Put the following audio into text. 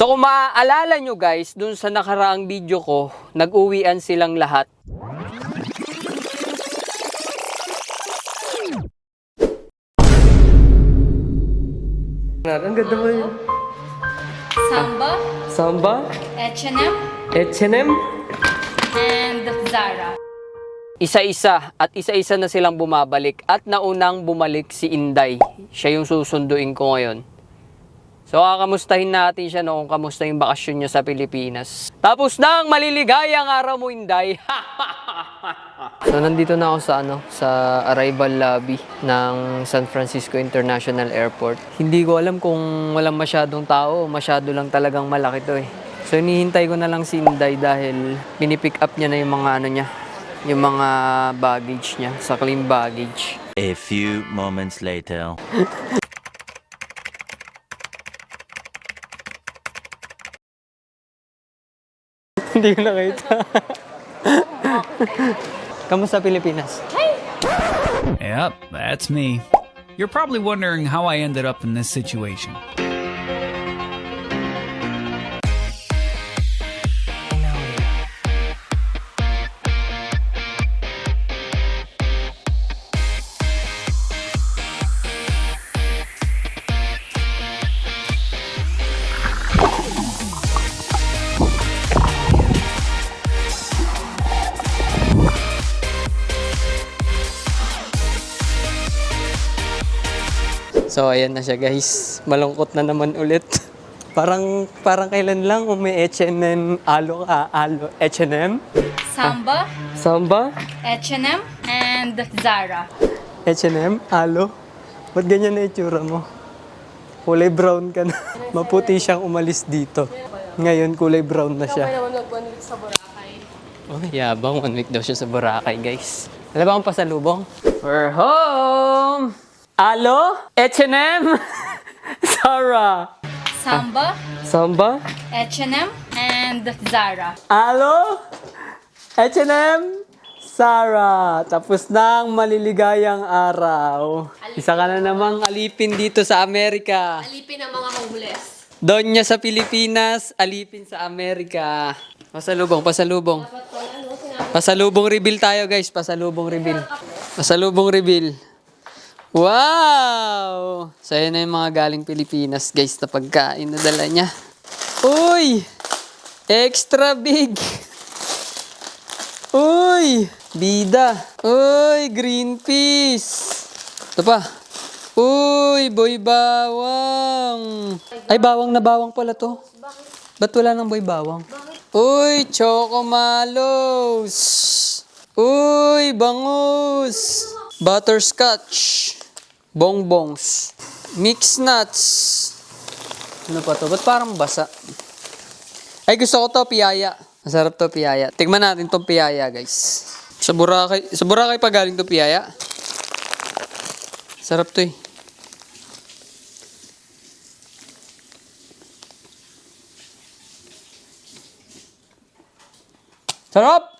So kung maaalala nyo guys, dun sa nakaraang video ko, nag-uwian silang lahat. Ang ganda mo yun. Samba, Samba, H&M, H&M, and Zara. isa-isa at isa-isa na silang bumabalik at naunang bumalik si Inday. Siya yung susunduin ko ngayon. So, kakamustahin natin siya no, kung kamusta yung bakasyon niya sa Pilipinas. Tapos na ang maliligayang araw mo, Inday. so, nandito na ako sa, ano, sa arrival lobby ng San Francisco International Airport. Hindi ko alam kung walang masyadong tao, masyado lang talagang malaki to eh. So, hinihintay ko na lang si Inday dahil pinipick up niya na yung mga ano niya, yung mga baggage niya sa clean baggage. A few moments later. Hindi ko nakita. Kamusta Pilipinas? Yep, that's me. You're probably wondering how I ended up in this situation. So, ayan na siya guys. Malungkot na naman ulit. Parang, parang kailan lang kung may H&M, alo ka, alo, H&M? Samba, Samba? H&M, and Zara. H&M, alo? Ba't ganyan na itsura mo? Kulay brown ka na. Maputi siyang umalis dito. Ngayon, kulay brown na siya. naman nag-one week sa Boracay. Oh, yabang. One week daw siya sa Boracay, guys. Alam ba akong pasalubong? We're home! Alo? H&M? Sarah? Samba, Samba? H&M, and Zara. Alo? H&M? Sarah, tapos na ang maliligayang araw. Isa ka na namang alipin dito sa Amerika. Alipin ang mga homeless. Donya sa Pilipinas, alipin sa Amerika. Pasalubong, pasalubong. Pasalubong reveal tayo guys, pasalubong reveal. Pasalubong reveal. Wow! So yun na yung mga galing Pilipinas guys na pagkain na dala niya. Uy! Extra big! Uy! Bida! Uy! Green peas! Ito pa. Uy! Boy bawang! Ay, bawang na bawang pala to. Ba't wala nang boy bawang? Uy! Choco malos! Uy! Bangus! Butterscotch! Bongbongs! Mixed nuts! Ano pa to? Ba't parang basa? Ay, gusto ko to, piyaya. Masarap to, piyaya. Tignan natin tong piyaya, guys. Sa Boracay, sa Boracay pa galing to piyaya. Sarap to eh. Sarap!